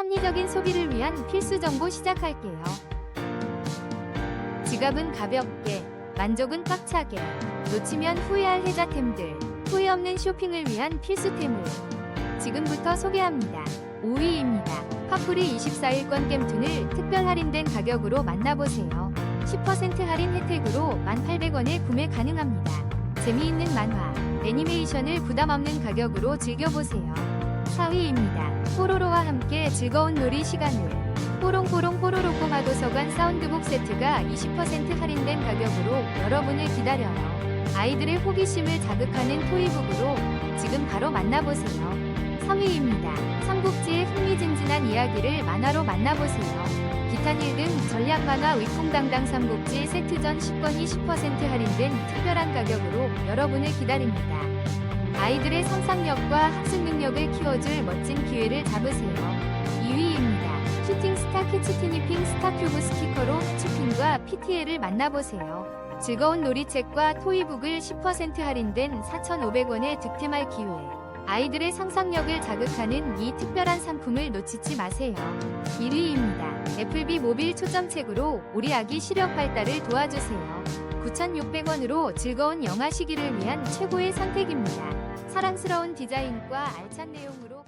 합리적인 소비를 위한 필수 정보 시작할게요. 지갑은 가볍게, 만족은 꽉차게, 놓치면 후회할 혜자템들, 후회 없는 쇼핑을 위한 필수템을 지금부터 소개합니다. 5위입니다. 파프리 24일권 겜툰을 특별 할인된 가격으로 만나보세요. 10% 할인 혜택으로 1,800원에 구매 가능합니다. 재미있는 만화, 애니메이션을 부담 없는 가격으로 즐겨보세요. 4위입니다. 뽀로로와 함께 즐거운 놀이 시간을 뽀롱뽀롱 뽀로로 꼬마 도서관 사운드북 세트가 20% 할인된 가격으로 여러분을 기다려요. 아이들의 호기심을 자극하는 토이북으로 지금 바로 만나보세요. 3위입니다. 삼국지의 흥미진진한 이야기를 만화로 만나보세요. 기탄일 등 전략 만화 위풍당당 삼국지 세트전 10권이 10% 할인된 특별한 가격으로 여러분을 기다립니다. 아이들의 상상력과 학습 능력을 키워줄 멋진 기회를 잡으세요. 2위입니다. 슈팅 스타 캐치티니핑 스타큐브 스티커로 해치핑과 PTL을 만나보세요. 즐거운 놀이책과 토이북을 10% 할인된 4,500원에 득템할 기회. 아이들의 상상력을 자극하는 이 특별한 상품을 놓치지 마세요. 1위입니다. 애플비 모빌 초점책으로 우리 아기 시력 발달을 도와주세요. 9,600원으로 즐거운 영아 시기를 위한 최고의 선택입니다. 사랑스러운 디자인과 알찬 내용으로